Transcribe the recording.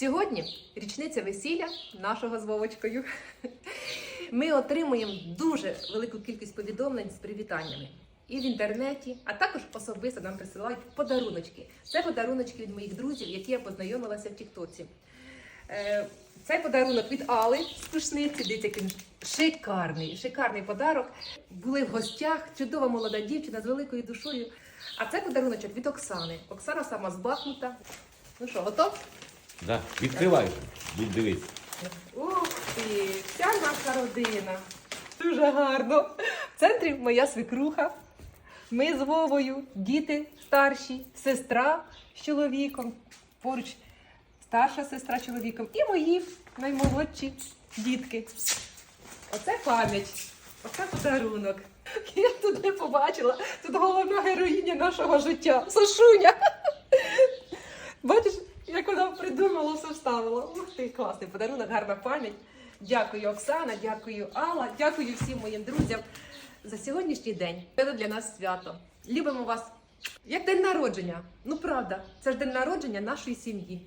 Сьогодні річниця весілля нашого з Вовочкою. Ми отримуємо дуже велику кількість повідомлень з привітаннями. І в інтернеті, а також особисто нам присилають подаруночки. Це подаруночки від моїх друзів, які я познайомилася в Тіктоці. Е, Цей подарунок від Алли з Пушниці. Дивіться, шикарний, шикарний подарок. Були в гостях, чудова молода дівчина з великою душою. А це подаруночок від Оксани. Оксана сама з Бахмута. Ну що, готов? Да. Відкривай. Будь дивись. Ух ти, вся наша родина. Дуже гарно. В центрі моя свекруха. Ми з Вовою, діти старші, сестра з чоловіком. Поруч старша сестра з чоловіком і мої наймолодші дітки. Оце пам'ять, оце подарунок. Я тут не побачила. Тут головна героїня нашого життя. Сашуня. Придумала, все вставила. Ух ти, класний подарунок, гарна пам'ять. Дякую, Оксана, дякую, Алла, дякую всім моїм друзям за сьогоднішній день. Це для нас свято. Любимо вас як день народження. Ну правда, це ж день народження нашої сім'ї.